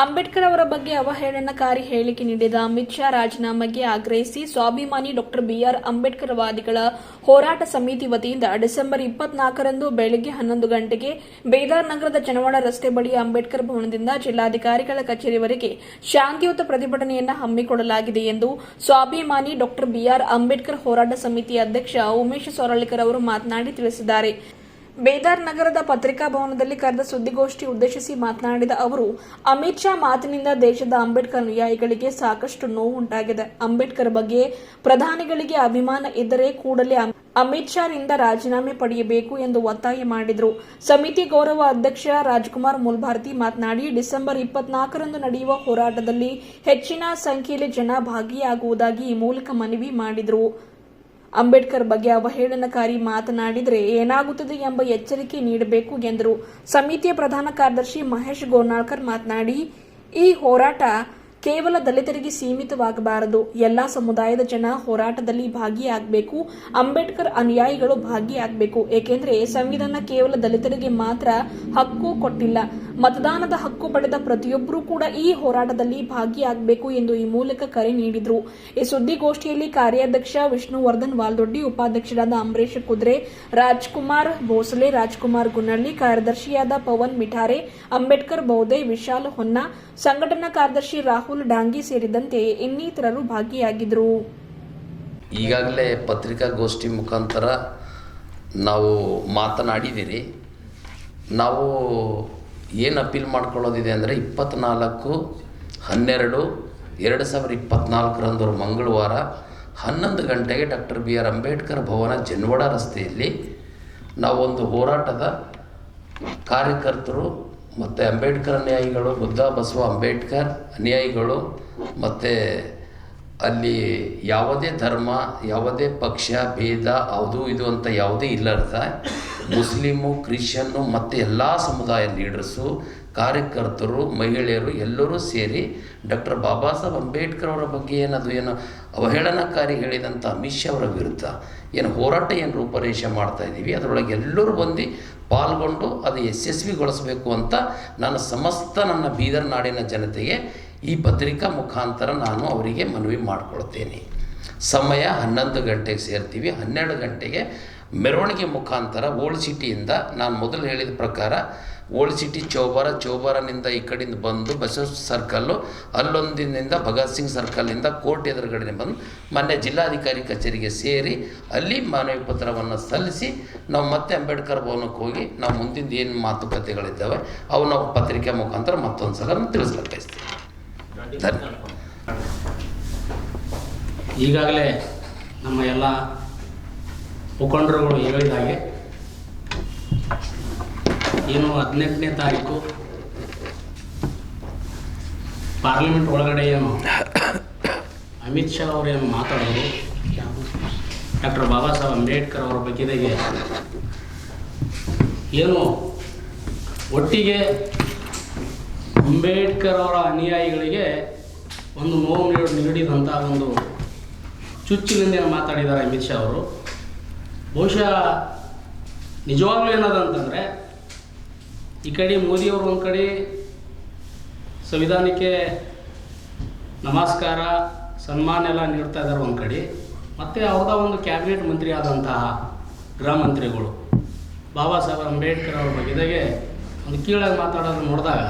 ಅಂಬೇಡ್ಕರ್ ಅವರ ಬಗ್ಗೆ ಅವಹೇಳನಕಾರಿ ಹೇಳಿಕೆ ನೀಡಿದ ಅಮಿತ್ ಶಾ ರಾಜೀನಾಮೆಗೆ ಆಗ್ರಹಿಸಿ ಸ್ವಾಭಿಮಾನಿ ಡಾಕ್ಟರ್ ಬಿಆರ್ ಅಂಬೇಡ್ಕರ್ ವಾದಿಗಳ ಹೋರಾಟ ಸಮಿತಿ ವತಿಯಿಂದ ಡಿಸೆಂಬರ್ ಇಪ್ಪತ್ನಾಲ್ಕರಂದು ಬೆಳಗ್ಗೆ ಹನ್ನೊಂದು ಗಂಟೆಗೆ ಬೇದಾರ್ ನಗರದ ಚನವಾಡ ರಸ್ತೆ ಬಳಿ ಅಂಬೇಡ್ಕರ್ ಭವನದಿಂದ ಜಿಲ್ಲಾಧಿಕಾರಿಗಳ ಕಚೇರಿವರೆಗೆ ಶಾಂತಿಯುತ ಪ್ರತಿಭಟನೆಯನ್ನು ಹಮ್ಮಿಕೊಳ್ಳಲಾಗಿದೆ ಎಂದು ಸ್ವಾಭಿಮಾನಿ ಡಾಕ್ಟರ್ ಬಿಆರ್ ಅಂಬೇಡ್ಕರ್ ಹೋರಾಟ ಸಮಿತಿ ಅಧ್ಯಕ್ಷ ಉಮೇಶ್ ಸೊರಳಿಕರ್ ಅವರು ಮಾತನಾಡಿ ತಿಳಿಸಿದ್ದಾರೆ. ಬೇದಾರ್ ನಗರದ ಪತ್ರಿಕಾ ಭವನದಲ್ಲಿ ಕರೆದ ಸುದ್ದಿಗೋಷ್ಠಿ ಉದ್ದೇಶಿಸಿ ಮಾತನಾಡಿದ ಅವರು, ಅಮಿತ್ ಶಾ ಮಾತಿನಿಂದ ದೇಶದ ಅಂಬೇಡ್ಕರ್ ಅನುಯಾಯಿಗಳಿಗೆ ಸಾಕಷ್ಟು ನೋವು ಉಂಟಾಗಿದೆ. ಅಂಬೇಡ್ಕರ್ ಬಗ್ಗೆ ಪ್ರಧಾನಿಗಳಿಗೆ ಅಭಿಮಾನ ಇದ್ದರೆ ಕೂಡಲೇ ಅಮಿತ್ ಅಮಿತ್ ಶಾರಿಂದ ರಾಜೀನಾಮೆ ಪಡೆಯಬೇಕು ಎಂದು ಒತ್ತಾಯ ಮಾಡಿದರು. ಸಮಿತಿ ಗೌರವ ಅಧ್ಯಕ್ಷ ರಾಜ್ಕುಮಾರ್ ಮುಲ್ಭಾರತಿ ಮಾತನಾಡಿ, ಡಿಸೆಂಬರ್ ಇಪ್ಪತ್ನಾಲ್ಕರಂದು ನಡೆಯುವ ಹೋರಾಟದಲ್ಲಿ ಹೆಚ್ಚಿನ ಸಂಖ್ಯೆಯಲ್ಲಿ ಜನ ಭಾಗಿಯಾಗುವುದಾಗಿ ಈ ಮೂಲಕ ಮನವಿ ಮಾಡಿದರು. ಅಂಬೇಡ್ಕರ್ ಬಗ್ಗೆ ಅವಹೇಳನಕಾರಿ ಮಾತನಾಡಿದರೆ ಏನಾಗುತ್ತದೆ ಎಂಬ ಎಚ್ಚರಿಕೆ ನೀಡಬೇಕು ಎಂದರು. ಸಮಿತಿಯ ಪ್ರಧಾನ ಕಾರ್ಯದರ್ಶಿ ಮಹೇಶ್ ಗೋನಾಳ್ಕರ್ ಮಾತನಾಡಿ, ಈ ಹೋರಾಟ ಕೇವಲ ದಲಿತರಿಗೆ ಸೀಮಿತವಾಗಬಾರದು. ಎಲ್ಲಾ ಸಮುದಾಯದ ಜನ ಹೋರಾಟದಲ್ಲಿ ಭಾಗಿಯಾಗಬೇಕು. ಅಂಬೇಡ್ಕರ್ ಅನುಯಾಯಿಗಳು ಭಾಗಿಯಾಗಬೇಕು. ಏಕೆಂದರೆ ಸಂವಿಧಾನ ಕೇವಲ ದಲಿತರಿಗೆ ಮಾತ್ರ ಹಕ್ಕು ಕೊಟ್ಟಿಲ್ಲ. ಮತದಾನದ ಹಕ್ಕು ಪಡೆದ ಪ್ರತಿಯೊಬ್ಬರೂ ಕೂಡ ಈ ಹೋರಾಟದಲ್ಲಿ ಭಾಗಿಯಾಗಬೇಕು ಎಂದು ಈ ಮೂಲಕ ಕರೆ ನೀಡಿದರು. ಈ ಸುದ್ದಿಗೋಷ್ಠಿಯಲ್ಲಿ ಕಾರ್ಯಾಧ್ಯಕ್ಷ ವಿಷ್ಣುವರ್ಧನ್ ವಾಲ್ದೊಡ್ಡಿ, ಉಪಾಧ್ಯಕ್ಷರಾದ ಅಂಬರೀಶ್ ಕುದ್ರೆ, ರಾಜ್ಕುಮಾರ್ ಭೋಸಲೆ, ರಾಜ್ಕುಮಾರ್ ಗುನ್ನಳ್ಳಿ, ಕಾರ್ಯದರ್ಶಿಯಾದ ಪವನ್ ಮಿಠಾರೆ, ಅಂಬೇಡ್ಕರ್ ಬೌದೆ ವಿಶಾಲ್ ಹೊನ್ನ, ಸಂಘಟನಾ ಕಾರ್ಯದರ್ಶಿ ರಾಹುಲ್ ಡಾಂಗಿ ಸೇರಿದಂತೆ ಇನ್ನಿತರರು ಭಾಗಿಯಾಗಿದ್ದರು ಈಗಾಗಲೇ ಪತ್ರಿಕಾಗೋಷ್ಠಿ ಮುಖಾಂತರ ನಾವು ಮಾತನಾಡಿದ್ದೀರಿ. ನಾವು ಏನು ಅಪೀಲ್ ಮಾಡ್ಕೊಳ್ಳೋದಿದೆ ಅಂದರೆ ಇಪ್ಪತ್ನಾಲ್ಕು, ಹನ್ನೆರಡು, ಎರಡು ಸಾವಿರದ ಇಪ್ಪತ್ತ್ನಾಲ್ಕರಂದು ಮಂಗಳವಾರ ಹನ್ನೊಂದು ಗಂಟೆಗೆ doctor B R Ambedkar Bhavan Janwada ರಸ್ತೆಯಲ್ಲಿ ನಾವೊಂದು ಹೋರಾಟದ ಕಾರ್ಯಕರ್ತರು ಮತ್ತು ಅಂಬೇಡ್ಕರ್ ಅನುಯಾಯಿಗಳು, ಬುದ್ಧ, ಬಸವ, ಅಂಬೇಡ್ಕರ್ ಅನುಯಾಯಿಗಳು, ಮತ್ತು ಅಲ್ಲಿ ಯಾವುದೇ ಧರ್ಮ, ಯಾವುದೇ ಪಕ್ಷ, ಭೇದ, ಅದು ಇದು ಅಂತ ಯಾವುದೇ ಇಲ್ಲದ ಮುಸ್ಲಿಮು ಕ್ರಿಶ್ಚಿಯನ್ನು ಮತ್ತು ಎಲ್ಲ ಸಮುದಾಯ ಲೀಡರ್ಸು, ಕಾರ್ಯಕರ್ತರು, ಮಹಿಳೆಯರು ಎಲ್ಲರೂ ಸೇರಿ ಡಾಕ್ಟರ್ ಬಾಬಾ ಸಾಹೇಬ್ ಅಂಬೇಡ್ಕರ್ ಅವರ ಬಗ್ಗೆ ಏನದು, ಏನು ಅವಹೇಳನಕಾರಿ ಹೇಳಿದಂಥ ಅಮಿತ್ ಶಾ ಅವರ ವಿರುದ್ಧ, ಏನು ಹೋರಾಟ, ಏನು ರೂಪರೇಷೆ ಮಾಡ್ತಾ ಇದ್ದೀವಿ, ಅದರೊಳಗೆ ಎಲ್ಲರೂ ಬಂದು ಪಾಲ್ಗೊಂಡು ಅದು ಯಶಸ್ವಿಗೊಳಿಸಬೇಕು ಅಂತ ನಾನು ಸಮಸ್ತ ನನ್ನ ಬೀದರ್ ನಾಡಿನ ಜನತೆಗೆ ಈ ಪತ್ರಿಕಾ ಮುಖಾಂತರ ನಾನು ಅವರಿಗೆ ಮನವಿ ಮಾಡಿಕೊಳ್ತೇನೆ. ಸಮಯ ಹನ್ನೊಂದು ಗಂಟೆಗೆ ಸೇರ್ತೀವಿ. ಹನ್ನೆರಡು ಗಂಟೆಗೆ ಮೆರವಣಿಗೆ ಮುಖಾಂತರ ಓಲ್ಡ್ ಸಿಟಿಯಿಂದ ನಾನು ಮೊದಲು ಹೇಳಿದ ಪ್ರಕಾರ ಓಲ್ಡ್ ಸಿಟಿ ಚೌಬಾರ ಚೌಬಾರನಿಂದ ಈ ಕಡೆಯಿಂದ ಬಂದು ಬಸವ ಸರ್ಕಲ್ಲು ಅಲ್ಲೊಂದಿನಿಂದ ಭಗತ್ ಸಿಂಗ್ ಸರ್ಕಲ್ನಿಂದ ಕೋರ್ಟ್ ಎದುರುಗಡೆ ಬಂದು ಮೊನ್ನೆ ಜಿಲ್ಲಾಧಿಕಾರಿ ಕಚೇರಿಗೆ ಸೇರಿ ಅಲ್ಲಿ ಮನವಿ ಪತ್ರವನ್ನು ಸಲ್ಲಿಸಿ ನಾವು ಮತ್ತೆ ಅಂಬೇಡ್ಕರ್ ಭವನಕ್ಕೆ ಹೋಗಿ ನಾವು ಮುಂದಿನ ಏನು ಮಾತುಕತೆಗಳಿದ್ದಾವೆ ಅವು ನಾವು ಪತ್ರಿಕೆ ಮುಖಾಂತರ ಮತ್ತೊಂದು ಸಲ ತಿಳಿಸ್ಲಿಕ್ಕೆ ಬಯಸ್ತೀವಿ ಈಗಾಗಲೇ ನಮ್ಮ ಎಲ್ಲ ಮುಖಂಡರುಗಳು ಹೇಳಿದ ಹಾಗೆ ಏನು ಹದಿನೆಂಟನೇ ತಾರೀಕು? ಪಾರ್ಲಿಮೆಂಟ್ ಒಳಗಡೆ ಏನು ಅಮಿತ್ ಶಾ ಅವರೇನು ಮಾತಾಡೋದು ಡಾಕ್ಟರ್ ಬಾಬಾ ಸಾಹೇಬ್ ಅಂಬೇಡ್ಕರ್ ಅವರ ಬಗ್ಗೆದಾಗೆ ಏನು ಒಟ್ಟಿಗೆ ಅಂಬೇಡ್ಕರ್ ಅವರ ಅನುಯಾಯಿಗಳಿಗೆ ಒಂದು ನೋವು ನೀಡಿ ನೀಡಿದಂಥ ಒಂದು ಚುಚ್ಚಿನಿಂದ ಮಾತಾಡಿದ್ದಾರೆ ಅಮಿತ್ ಶಾ ಅವರು? ಬಹುಶಃ ನಿಜವಾಗ್ಲೂ ಏನದಂತಂದರೆ ಈ ಕಡೆ ಮೋದಿಯವರು ಒಂದು ಕಡೆ ಸಂವಿಧಾನಕ್ಕೆ ನಮಸ್ಕಾರ, ಸನ್ಮಾನ ಎಲ್ಲ ನೀಡ್ತಾ ಇದ್ದಾರೆ ಒಂದು ಕಡೆ. ಮತ್ತು ಅವ್ರದ ಒಂದು ಕ್ಯಾಬಿನೆಟ್ ಮಂತ್ರಿ ಆದಂತಹ ಗೃಹ ಮಂತ್ರಿಗಳು. ಬಾಬಾ ಸಾಹೇಬ್ ಅಂಬೇಡ್ಕರ್ ಅವ್ರ ಬಗ್ಗೆದಾಗೆ ಒಂದು ಕೀಳಾಗಿ ಮಾತಾಡೋದು ನೋಡಿದಾಗ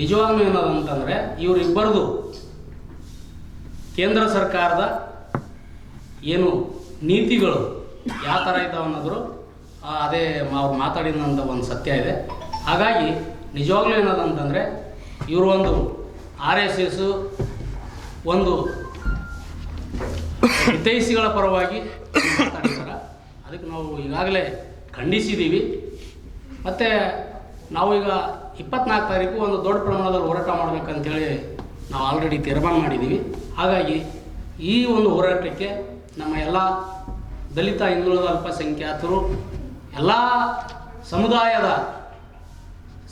ನಿಜವಾಗ್ಲೂ ಏನದಂತಂದರೆ ಇವರಿಬ್ಬರದು ಕೇಂದ್ರ ಸರ್ಕಾರದ ಏನು ನೀತಿಗಳು ಯಾವ ಥರ ಇದ್ದಾವೆ ಅನ್ನೋದ್ರು ಅದೇ ಅವ್ರು ಮಾತಾಡಿದಂಥ ಒಂದು ಸತ್ಯ ಇದೆ. ಹಾಗಾಗಿ ನಿಜವಾಗ್ಲೂ ಏನದಂತಂದರೆ ಇವರು ಒಂದು ಆರ್ ಎಸ್ ಎಸ್ಸು ಒಂದು ಹಿತೈಷಿಗಳ ಪರವಾಗಿ ಅದಕ್ಕೆ ನಾವು ಈಗಾಗಲೇ ಖಂಡಿಸಿದ್ದೀವಿ ಮತ್ತು ನಾವು ಈಗ ಇಪ್ಪತ್ನಾಲ್ಕು ತಾರೀಕು ಒಂದು ದೊಡ್ಡ ಪ್ರಮಾಣದಲ್ಲಿ ಹೋರಾಟ ಮಾಡಬೇಕಂತೇಳಿ ನಾವು ಆಲ್ರೆಡಿ ತೀರ್ಮಾನ ಮಾಡಿದ್ದೀವಿ ಹಾಗಾಗಿ ಈ ಒಂದು ಹೋರಾಟಕ್ಕೆ ನಮ್ಮ ಎಲ್ಲ ದಲಿತ ಹಿಂದುಳಿದ ಅಲ್ಪಸಂಖ್ಯಾತರು, ಎಲ್ಲ ಸಮುದಾಯದ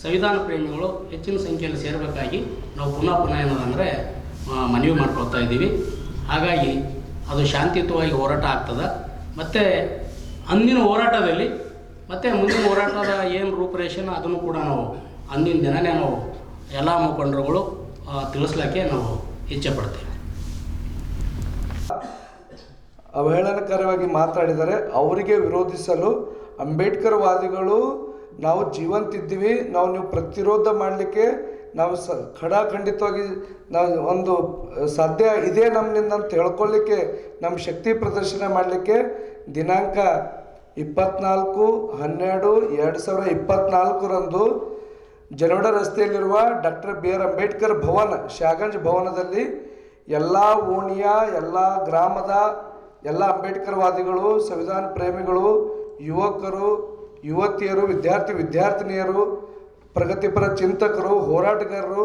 ಸಂವಿಧಾನ ಪ್ರೇಮಿಗಳು ಹೆಚ್ಚಿನ ಸಂಖ್ಯೆಯಲ್ಲಿ ಸೇರಬೇಕಾಗಿ ನಾವು ಪುನಃ ಪುನಃ ಏನದಂದರೆ ಮನವಿ ಮಾಡ್ಕೊಳ್ತಾ ಇದ್ದೀವಿ. ಹಾಗಾಗಿ ಅದು ಶಾಂತಿಯುತವಾಗಿ ಹೋರಾಟ ಆಗ್ತದೆ. ಮತ್ತು ಅಂದಿನ ಹೋರಾಟದಲ್ಲಿ, ಮತ್ತು ಮುಂದಿನ ಹೋರಾಟದ ಏನು ರೂಪರೇಷನ್ ಅದನ್ನು ಕೂಡ ನಾವು ಅಂದಿನ ದಿನನೇ ನಾವು ಎಲ್ಲ ಮುಖಂಡರುಗಳು ತಿಳಿಸ್ಲಿಕ್ಕೆ ನಾವು ಇಚ್ಛೆ ಪಡ್ತೀವಿ. ಅವಹೇಳನಕರವಾಗಿ ಮಾತಾಡಿದರೆ ಅವರಿಗೆ ವಿರೋಧಿಸಲು ಅಂಬೇಡ್ಕರ್ ವಾದಿಗಳು ನಾವು ಜೀವಂತಿದ್ದೀವಿ, ನಾವು ನೀವು ಪ್ರತಿರೋಧ ಮಾಡಲಿಕ್ಕೆ ನಾವು ಸ, ಖಡಾಖಂಡಿತವಾಗಿ ನಾವು ಒಂದು, ಸಾಧ್ಯ ಇದೆ ನಮ್ಮನಿಂದ ಅಂತ ಹೇಳ್ಕೊಳ್ಳಿಕ್ಕೆ ನಮ್ಮ ಶಕ್ತಿ ಪ್ರದರ್ಶನ ಮಾಡಲಿಕ್ಕೆ ದಿನಾಂಕ ಇಪ್ಪತ್ನಾಲ್ಕು, ಹನ್ನೆರಡು, ಎರಡು ಸಾವಿರ ಇಪ್ಪತ್ನಾಲ್ಕರಂದು ಜನವಡ ರಸ್ತೆಯಲ್ಲಿರುವ doctor B R Ambedkar Bhavan Shahganj ಭವನದಲ್ಲಿ ಎಲ್ಲ ಓಣಿಯ, ಎಲ್ಲ ಗ್ರಾಮದ ಎಲ್ಲ ಅಂಬೇಡ್ಕರ್ವಾದಿಗಳು ಸಂವಿಧಾನ ಪ್ರೇಮಿಗಳು, ಯುವಕರು ಯುವತಿಯರು, ವಿದ್ಯಾರ್ಥಿ, ವಿದ್ಯಾರ್ಥಿನಿಯರು, ಪ್ರಗತಿಪರ ಚಿಂತಕರು, ಹೋರಾಟಗಾರರು,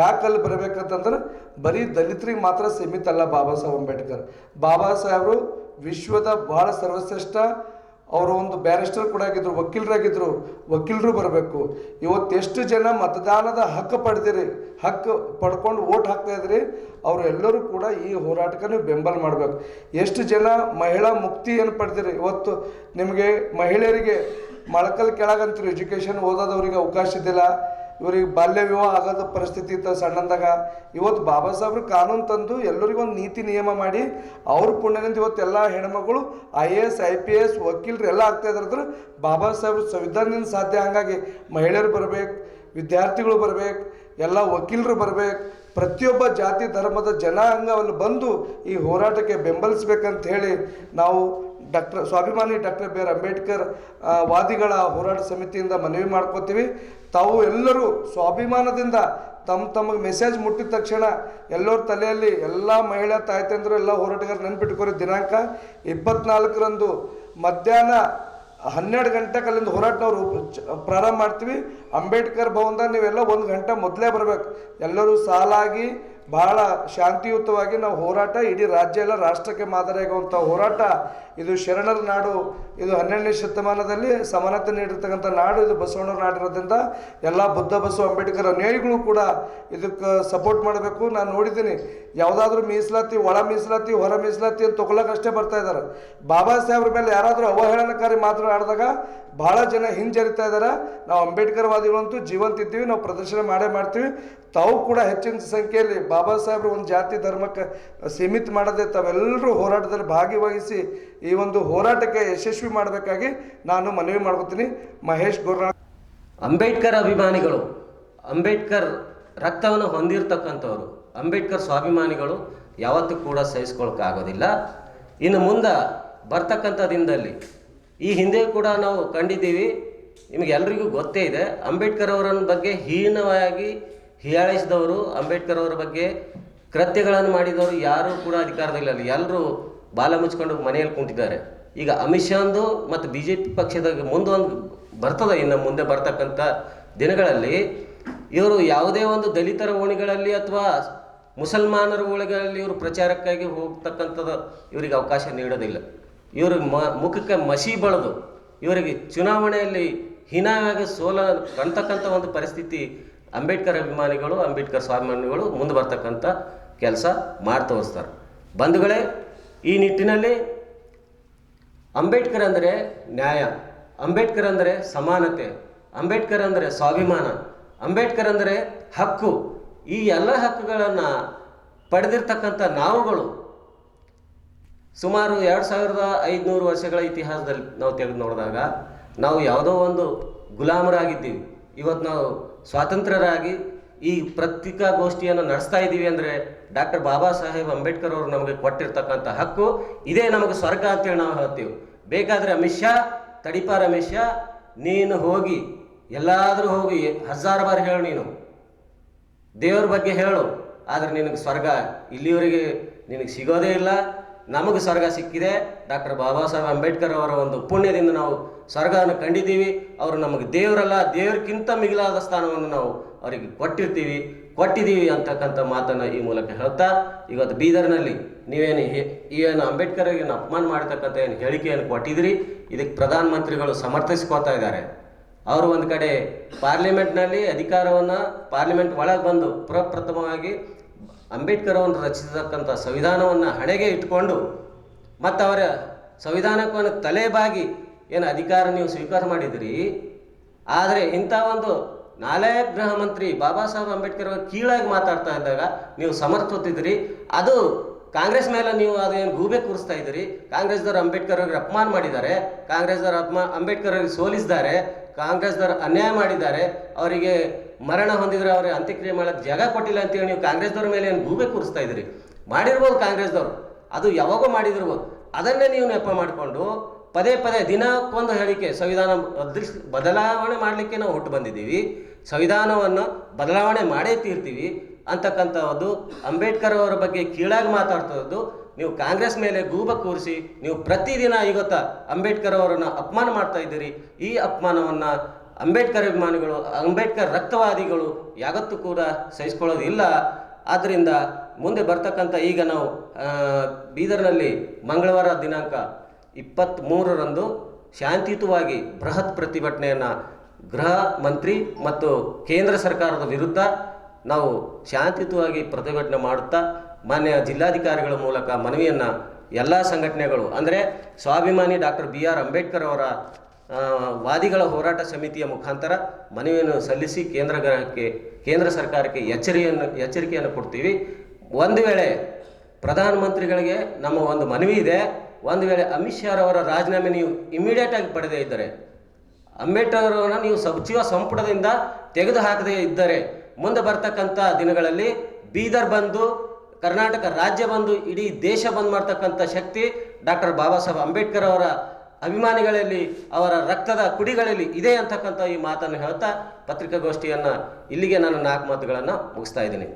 ಯಾಕಲ್ಲಿ ಬರಬೇಕಂತಂದ್ರೆ ಬರೀ ದಲಿತರಿಗೆ ಮಾತ್ರ ಸೀಮಿತ ಅಲ್ಲ ಬಾಬಾ ಸಾಹೇಬ್ ಅಂಬೇಡ್ಕರ್. ಬಾಬಾ ಸಾಹೇಬರು ವಿಶ್ವದ ಬಹಳ ಸರ್ವಶ್ರೇಷ್ಠ, ಅವರು ಒಂದು ಬ್ಯಾರಿಸ್ಟರ್ ಕೂಡ ಆಗಿದ್ರು ವಕೀಲರಾಗಿದ್ದರು ವಕೀಲರು ಬರಬೇಕು. ಇವತ್ತು ಎಷ್ಟು ಜನ ಮತದಾನದ ಹಕ್ಕು ಪಡೆದಿರಿ, ಹಕ್ಕು ಪಡ್ಕೊಂಡು ಓಟ್ ಹಾಕ್ತಾ ಇದ್ರಿ, ಅವರೆಲ್ಲರೂ ಕೂಡ ಈ ಹೋರಾಟಕ್ಕೆ ಬೆಂಬಲ ಮಾಡಬೇಕು. ಎಷ್ಟು ಜನ ಮಹಿಳಾ ಮುಕ್ತಿ ಏನು ಪಡೆದಿರಿ? ಇವತ್ತು ನಿಮಗೆ ಮಹಿಳೆಯರಿಗೆ ಮೊಳಕಲ್ ಕೆಳಗಂತೂ ಎಜುಕೇಷನ್ ಓದೋದವ್ರಿಗೆ ಅವಕಾಶ ಇದ್ದಿಲ್ಲ. ಇವ್ರಿಗೆ ಬಾಲ್ಯ ವಿವಾಹ ಆಗೋದ ಪರಿಸ್ಥಿತಿ ಇತ್ತು ಸಣ್ಣಂದಾಗ. ಇವತ್ತು ಬಾಬಾ ಸಾಹೇಬ್ರು ಕಾನೂನು ತಂದು ಎಲ್ಲರಿಗೂ ಒಂದು ನೀತಿ ನಿಯಮ ಮಾಡಿ ಅವ್ರ ಪುಣ್ಯದಿಂದ ಇವತ್ತು ಎಲ್ಲ ಹೆಣ್ಮಗಳು I A S, I P S, ವಕೀಲರು ಎಲ್ಲ ಆಗ್ತಾ ಅಂದ್ರೆ ಬಾಬಾ ಸಾಹೇಬ್ರು ಸಂವಿಧಾನದಿಂದ ಸಾಧ್ಯ ಹಾಗಾಗಿ ಮಹಿಳೆಯರು ಬರಬೇಕು, ವಿದ್ಯಾರ್ಥಿಗಳು ಬರಬೇಕು, ಎಲ್ಲ ವಕೀಲರು ಬರಬೇಕು. ಪ್ರತಿಯೊಬ್ಬ ಜಾತಿ, ಧರ್ಮದ ಜನಾಂಗವನ್ನು ಬಂದು ಈ ಹೋರಾಟಕ್ಕೆ ಬೆಂಬಲಿಸ್ಬೇಕಂತ ಹೇಳಿ ನಾವು ಡಾಕ್ಟರ್, ಸ್ವಾಭಿಮಾನಿ ಡಾಕ್ಟರ್ ಬಿ ಆರ್ ಅಂಬೇಡ್ಕರ್ ವಾದಿಗಳ ಹೋರಾಟ ಸಮಿತಿಯಿಂದ ಮನವಿ ಮಾಡ್ಕೋತೀವಿ. ತಾವು ಎಲ್ಲರೂ ಸ್ವಾಭಿಮಾನದಿಂದ ತಮ್ಮ ತಮಗೆ ಮೆಸೇಜ್ ಮುಟ್ಟಿದ ತಕ್ಷಣ ಎಲ್ಲರ ತಲೆಯಲ್ಲಿ ಎಲ್ಲ ಮಹಿಳಾ ತಾಯ್ತಂದರು ಎಲ್ಲ ಹೋರಾಟಗಾರರು ನೆನ್ಪಿಟ್ಕೋರಿ ದಿನಾಂಕ. ಇಪ್ಪತ್ನಾಲ್ಕರಂದು ಮಧ್ಯಾಹ್ನ ಹನ್ನೆರಡು ಗಂಟೆಗೆ ಅಲ್ಲಿಂದ ಹೋರಾಟ ಪ್ರಾರಂಭ ಮಾಡ್ತೀವಿ. ಅಂಬೇಡ್ಕರ್ ಭವನದಾಗ ನೀವೆಲ್ಲ ಒಂದು ಗಂಟೆ ಮೊದಲೇ ಬರಬೇಕು. ಎಲ್ಲರೂ ಸಾಲಾಗಿ ಬಹಳ ಶಾಂತಿಯುತವಾಗಿ ನಾವು ಹೋರಾಟ ಇಡೀ ರಾಜ್ಯ ಎಲ್ಲ ರಾಷ್ಟ್ರಕ್ಕೆ ಮಾದರಿಯಾಗುವಂಥ ಹೋರಾಟ. ಇದು ಶರಣರ ನಾಡು, ಇದು ಹನ್ನೆರಡನೇ ಶತಮಾನದಲ್ಲಿ ಸಮಾನತೆ ನೀಡಿರ್ತಕ್ಕಂಥ ನಾಡು, ಇದು ಬಸವಣ್ಣವ್ರ ನಾಡಿರೋದ್ರಿಂದ ಎಲ್ಲ ಬುದ್ಧ, ಬಸವ, ಅಂಬೇಡ್ಕರ್ ಅನುಯಾಯಿಗಳು ಕೂಡ ಇದಕ್ಕೆ ಸಪೋರ್ಟ್ ಮಾಡಬೇಕು. ನಾನು ನೋಡಿದ್ದೀನಿ, ಯಾವುದಾದ್ರೂ ಮೀಸಲಾತಿ, ಒಳ ಮೀಸಲಾತಿ, ಹೊರ ಮೀಸಲಾತಿ ಅಂತ ತಗೊಳ್ಳೋಕ್ಕಷ್ಟೇ ಬರ್ತಾ ಇದ್ದಾರೆ. ಬಾಬಾ ಸಾಹೇಬ್ರ ಮೇಲೆ ಯಾರಾದರೂ ಅವಹೇಳನಕಾರಿ ಮಾತ್ರ ಆಡಿದಾಗ ಭಾಳ ಜನ ಹಿಂಜರಿತಾ ಇದ್ದಾರೆ. ನಾವು ಅಂಬೇಡ್ಕರ್ವಾದಿಗಳಂತೂ ಜೀವಂತ ಇದ್ದೀವಿ, ನಾವು ಪ್ರದರ್ಶನ ಮಾಡೇ ಮಾಡ್ತೀವಿ. ತಾವು ಕೂಡ ಹೆಚ್ಚಿನ ಸಂಖ್ಯೆಯಲ್ಲಿ ಬಾಬಾ ಸಾಹೇಬ್ರು ಒಂದು ಜಾತಿ ಧರ್ಮಕ್ಕೆ ಸೀಮಿತ ಮಾಡದೆ ತಾವೆಲ್ಲರೂ ಹೋರಾಟದಲ್ಲಿ ಭಾಗಿವಹಿಸಿ ಈ ಒಂದು ಹೋರಾಟಕ್ಕೆ ಯಶಸ್ವಿ ಮಾಡಬೇಕಾಗಿ ನಾನು ಮನವಿ ಮಾಡ್ಕೊತೀನಿ. ಮಹೇಶ್ ಗೋರ್ನಾ ಅಂಬೇಡ್ಕರ್ ಅಭಿಮಾನಿಗಳು, ಅಂಬೇಡ್ಕರ್ ರಕ್ತವನ್ನು ಹೊಂದಿರತಕ್ಕಂಥವ್ರು, ಅಂಬೇಡ್ಕರ್ ಸ್ವಾಭಿಮಾನಿಗಳು ಯಾವತ್ತೂ ಕೂಡ ಸಹಿಸ್ಕೊಳಕ್ಕಾಗೋದಿಲ್ಲ. ಇನ್ನು ಮುಂದೆ ಬರ್ತಕ್ಕಂಥ ದಿನದಲ್ಲಿ, ಈ ಹಿಂದೆ ಕೂಡ ನಾವು ಕಂಡಿದ್ದೀವಿ ನಿಮಗೆಲ್ರಿಗೂ ಗೊತ್ತೇ ಇದೆ, ಅಂಬೇಡ್ಕರ್ ಅವರ ಬಗ್ಗೆ ಹೀನವಾಗಿ ಹೀಯಾಳಿಸಿದವರು, ಅಂಬೇಡ್ಕರ್ ಅವರ ಬಗ್ಗೆ ಕೃತ್ಯಗಳನ್ನು ಮಾಡಿದವರು ಯಾರೂ ಕೂಡ ಅಧಿಕಾರದಲ್ಲಿಲ್ಲ. ಎಲ್ಲರೂ ಬಾಲ ಮುಚ್ಕೊಂಡು ಮನೆಯಲ್ಲಿ ಕುಂತಿದ್ದಾರೆ. ಈಗ ಅಮಿತ್ ಶಾಂದು ಮತ್ತು ಬಿ ಜೆ ಪಿ ಪಕ್ಷದಾಗ ಮುಂದೊಂದು ಬರ್ತದೆ, ಇನ್ನು ಮುಂದೆ ಬರ್ತಕ್ಕಂಥ ದಿನಗಳಲ್ಲಿ ಇವರು ಯಾವುದೇ ಒಂದು ದಲಿತರ ಓಣಿಗಳಲ್ಲಿ ಅಥವಾ ಮುಸಲ್ಮಾನರ ಓಣಿಗಳಲ್ಲಿ ಇವರು ಪ್ರಚಾರಕ್ಕಾಗಿ ಹೋಗ್ತಕ್ಕಂಥದ್ದು ಇವರಿಗೆ ಅವಕಾಶ ನೀಡೋದಿಲ್ಲ. ಇವರು ಮ, ಮುಖಕ್ಕೆ ಮಸಿ ಬಳದು ಇವರಿಗೆ ಚುನಾವಣೆಯಲ್ಲಿ ಹೀನಾಗಿ ಸೋಲ, ಕಾಣ್ತಕ್ಕಂಥ ಒಂದು ಪರಿಸ್ಥಿತಿ ಅಂಬೇಡ್ಕರ್ ಅಭಿಮಾನಿಗಳು, ಅಂಬೇಡ್ಕರ್ ಸ್ವಾಭಿಮಾನಿಗಳು ಮುಂದೆ ಬರ್ತಕ್ಕಂಥ ಕೆಲಸ ಮಾಡಿ ತೋರಿಸ್ತಾರೆ ಬಂಧುಗಳೇ, ಈ ನಿಟ್ಟಿನಲ್ಲಿ ಅಂಬೇಡ್ಕರ್ ಅಂದರೆ ನ್ಯಾಯ, ಅಂಬೇಡ್ಕರ್ ಅಂದರೆ ಸಮಾನತೆ, ಅಂಬೇಡ್ಕರ್ ಅಂದರೆ ಸ್ವಾಭಿಮಾನ, ಅಂಬೇಡ್ಕರ್ ಅಂದರೆ ಹಕ್ಕು. ಈ ಎಲ್ಲ ಹಕ್ಕುಗಳನ್ನು ಪಡೆದಿರ್ತಕ್ಕಂಥ ನಾವುಗಳು ಸುಮಾರು ಎರಡು ಸಾವಿರದ ಐದುನೂರು ವರ್ಷಗಳ ಇತಿಹಾಸದಲ್ಲಿ ನಾವು ತೆಗೆದು ನೋಡಿದಾಗ ನಾವು ಯಾವುದೋ ಒಂದು ಗುಲಾಮರಾಗಿದ್ದೀವಿ. ಇವತ್ತು ನಾವು ಸ್ವಾತಂತ್ರ್ಯರಾಗಿ ಈ ಪತ್ರಿಕಾಗೋಷ್ಠಿಯನ್ನು ನಡೆಸ್ತಾ ಇದ್ದೀವಿ ಅಂದರೆ ಡಾಕ್ಟರ್ ಬಾಬಾ ಸಾಹೇಬ್ ಅಂಬೇಡ್ಕರ್ ಅವರು ನಮಗೆ ಕೊಟ್ಟಿರ್ತಕ್ಕಂಥ ಹಕ್ಕು. ಇದೇ ನಮಗೆ ಸ್ವರ್ಗ ಅಂತೇಳಿ ನಾವು ಹೇಳ್ತೀವಿ. ಬೇಕಾದರೆ ಅಮಿತ್ ಶಾ, ತಡಿಪಾರ ಅಮಿತ್ ಶಾ, ನೀನು ಹೋಗಿ, ಎಲ್ಲಾದರೂ ಹೋಗಿ, ಹಜಾರು ಬಾರಿ ಹೇಳು ನೀನು. ದೇವ್ರ ಬಗ್ಗೆ ಹೇಳು, ಆದರೆ ನಿನಗೆ ಸ್ವರ್ಗ ಇಲ್ಲಿವರೆಗೆ ನಿನಗೆ ಸಿಗೋದೇ ಇಲ್ಲ. ನಮಗೆ ಸ್ವರ್ಗ ಸಿಕ್ಕಿದೆ. ಡಾಕ್ಟರ್ ಬಾಬಾ ಸಾಹೇಬ್ ಅಂಬೇಡ್ಕರ್ ಅವರ ಒಂದು ಪುಣ್ಯದಿಂದ ನಾವು ಸ್ವರ್ಗವನ್ನು ಕಂಡಿದ್ದೀವಿ. ಅವರು ನಮಗೆ ದೇವರಲ್ಲ ದೇವರಿಗಿಂತ ಮಿಗಿಲಾದ ಸ್ಥಾನವನ್ನು ನಾವು ಅವರಿಗೆ ಕೊಟ್ಟಿರ್ತೀವಿ. ಕೊಟ್ಟಿದ್ದೀವಿ ಅಂತಕ್ಕಂಥ ಮಾತನ್ನು ಈ ಮೂಲಕ ಹೇಳ್ತಾ, ಇವತ್ತು ಬೀದರ್ನಲ್ಲಿ ನೀವೇನು ಈ ಏನು ಅಂಬೇಡ್ಕರ್ಗೆ ಅಪಮಾನ ಮಾಡ್ತಕ್ಕಂಥ ಏನು ಹೇಳಿಕೆಯನ್ನು ಕೊಟ್ಟಿದ್ದೀರಿ. ಇದಕ್ಕೆ ಪ್ರಧಾನಮಂತ್ರಿಗಳು ಸಮರ್ಥಿಸ್ಕೋತಾ ಇದ್ದಾರೆ. ಅವರು ಒಂದು ಕಡೆ ಪಾರ್ಲಿಮೆಂಟ್ನಲ್ಲಿ ಅಧಿಕಾರವನ್ನು ಪಾರ್ಲಿಮೆಂಟ್ ಒಳಗೆ ಬಂದು ಪ್ರಪ್ರಥಮವಾಗಿ ಅಂಬೇಡ್ಕರ್ ಅವರು ರಚಿಸತಕ್ಕಂಥ ಸಂವಿಧಾನವನ್ನು ಹಣೆಗೆ ಇಟ್ಟುಕೊಂಡು ಮತ್ತು ಅವರ ಸಂವಿಧಾನವನ್ನು ತಲೆಬಾಗಿ ಏನು ಅಧಿಕಾರ ನೀವು ಸ್ವೀಕಾರ ಮಾಡಿದಿರಿ? ಆದರೆ ಇಂಥ ಒಂದು ನಾಳೆ ಗೃಹ ಮಂತ್ರಿ ಬಾಬಾ ಸಾಹೇಬ್ ಅಂಬೇಡ್ಕರ್ ಅವರು ಕೀಳಾಗಿ ಮಾತಾಡ್ತಾ ಇದ್ದಾಗ ನೀವು ಸಮರ್ಥಿದ್ರಿ ಅದು ಕಾಂಗ್ರೆಸ್ ಮೇಲೆ ನೀವು ಅದೇನು ಗೂಬೆ ಕೂರಿಸ್ತಾ ಇದ್ದೀರಿ ಕಾಂಗ್ರೆಸ್ದವರು ಅಂಬೇಡ್ಕರ್ ಅವ್ರಿಗೆ ಅಪಮಾನ ಮಾಡಿದ್ದಾರೆ. ಕಾಂಗ್ರೆಸ್ದವರು ಅಪಮಾ ಅಂಬೇಡ್ಕರ್ ಅವ್ರಿಗೆ ಸೋಲಿಸಿದ್ದಾರೆ ಕಾಂಗ್ರೆಸ್ದವ್ರು ಅನ್ಯಾಯ ಮಾಡಿದ್ದಾರೆ, ಅವರಿಗೆ ಮರಣ ಹೊಂದಿದ್ರೆ ಅವರ ಅಂತ್ಯಕ್ರಿಯೆ ಮಾಡೋಕ್ಕೆ ಜಾಗ ಕೊಟ್ಟಿಲ್ಲ ಅಂತೇಳಿ ನೀವು ಕಾಂಗ್ರೆಸ್ದವ್ರ ಮೇಲೆ ಏನು ಗೂಬೆ ಕೂರಿಸ್ತಾ ಇದ್ದೀರಿ? ಮಾಡಿರ್ಬೋದು ಕಾಂಗ್ರೆಸ್ದವ್ರು ಅದು ಯಾವಾಗೋ ಮಾಡಿದಿರ್ಬೋದು. ಅದನ್ನೇ ನೀವು ನೆಪ ಮಾಡಿಕೊಂಡು ಪದೇ ಪದೇ ದಿನಕ್ಕೊಂದು ಹೇಳಿಕೆ, ಸಂವಿಧಾನ ಬದಲಾವಣೆ ಮಾಡಲಿಕ್ಕೆ ನಾವು ಹುಟ್ಟು ಬಂದಿದ್ದೀವಿ. ಸಂವಿಧಾನವನ್ನು ಬದಲಾವಣೆ ಮಾಡೇ ತೀರ್ತೀವಿ ಅಂತಕ್ಕಂಥದ್ದು ಅಂಬೇಡ್ಕರ್ ಅವರ ಬಗ್ಗೆ ಕೀಳಾಗಿ ಮಾತಾಡ್ತದ್ದು ನೀವು ಕಾಂಗ್ರೆಸ್ ಮೇಲೆ ಗೂಬ ಕೂರಿಸಿ, ನೀವು ಪ್ರತಿದಿನ ಇವತ್ತ ಅಂಬೇಡ್ಕರ್ ಅವರನ್ನು ಅಪಮಾನ ಮಾಡ್ತಾ ಇದ್ದೀರಿ. ಈ ಅಪಮಾನವನ್ನು ಅಂಬೇಡ್ಕರ್ ಅಭಿಮಾನಿಗಳು, ಅಂಬೇಡ್ಕರ್ ರಕ್ತವಾದಿಗಳು ಯಾವತ್ತೂ ಕೂಡ ಸಹಿಸ್ಕೊಳ್ಳೋದಿಲ್ಲ. ಆದ್ದರಿಂದ ಮುಂದೆ ಬರ್ತಕ್ಕಂಥ ಈಗ ನಾವು ಬೀದರ್ನಲ್ಲಿ ಮಂಗಳವಾರ ದಿನಾಂಕ ಇಪ್ಪತ್ತ್ಮೂರರಂದು ಶಾಂತಿಯುತವಾಗಿ ಬೃಹತ್ ಪ್ರತಿಭಟನೆಯನ್ನು ಗೃಹ ಮಂತ್ರಿ ಮತ್ತು ಕೇಂದ್ರ ಸರ್ಕಾರದ ವಿರುದ್ಧ ನಾವು ಶಾಂತಿಯುತವಾಗಿ ಪ್ರತಿಭಟನೆ ಮಾಡುತ್ತಾ ಮಾನ್ಯ ಜಿಲ್ಲಾಧಿಕಾರಿಗಳ ಮೂಲಕ ಮನವಿಯನ್ನು ಎಲ್ಲ ಸಂಘಟನೆಗಳು, ಅಂದರೆ ಸ್ವಾಭಿಮಾನಿ ಡಾಕ್ಟರ್ ಬಿ ಆರ್ ಅಂಬೇಡ್ಕರ್ ಅವರ ವಾದಿಗಳ ಹೋರಾಟ ಸಮಿತಿಯ ಮುಖಾಂತರ ಮನವಿಯನ್ನು ಸಲ್ಲಿಸಿ ಕೇಂದ್ರ ಗ್ರಹಕ್ಕೆ, ಕೇಂದ್ರ ಸರ್ಕಾರಕ್ಕೆ ಎಚ್ಚರಿಯನ್ನು, ಎಚ್ಚರಿಕೆಯನ್ನು ಕೊಡ್ತೀವಿ. ಒಂದು ವೇಳೆ ಪ್ರಧಾನಮಂತ್ರಿಗಳಿಗೆ ನಮ್ಮ ಒಂದು ಮನವಿ ಇದೆ, ಒಂದು ವೇಳೆ ಅಮಿತ್ ಶಾ ಅವರ ರಾಜೀನಾಮೆ ನೀವು ಇಮಿಡಿಯೇಟ್ ಆಗಿ ಪಡೆದೇ ಇದ್ದರೆ, ಅಂಬೇಡ್ಕರ್ ಅವರನ್ನು ನೀವು ಸಚಿವ ಸಂಪುಟದಿಂದ ತೆಗೆದು ಹಾಕದೇ ಇದ್ದರೆ, ಮುಂದೆ ಬರ್ತಕ್ಕಂಥ ದಿನಗಳಲ್ಲಿ ಬೀದರ್ ಬಂದು ಕರ್ನಾಟಕ ರಾಜ್ಯ ಬಂದು, ಇಡೀ ದೇಶ ಬಂದ್ ಮಾಡ್ತಕ್ಕಂಥ ಶಕ್ತಿ ಡಾಕ್ಟರ್ ಬಾಬಾ ಸಾಹೇಬ್ ಅಂಬೇಡ್ಕರ್ ಅವರ ಅಭಿಮಾನಿಗಳಲ್ಲಿ, ಅವರ ರಕ್ತದ ಕುಡಿಗಳಲ್ಲಿ ಇದೆ ಅಂತಕ್ಕಂಥ ಈ ಮಾತನ್ನು ಹೇಳ್ತಾ ಪತ್ರಿಕಾಗೋಷ್ಠಿಯನ್ನು ಇಲ್ಲಿಗೆ ನಾನು ನಾಲ್ಕು ಮಾತುಗಳನ್ನು ಮುಗಿಸ್ತಾ ಇದ್ದೀನಿ.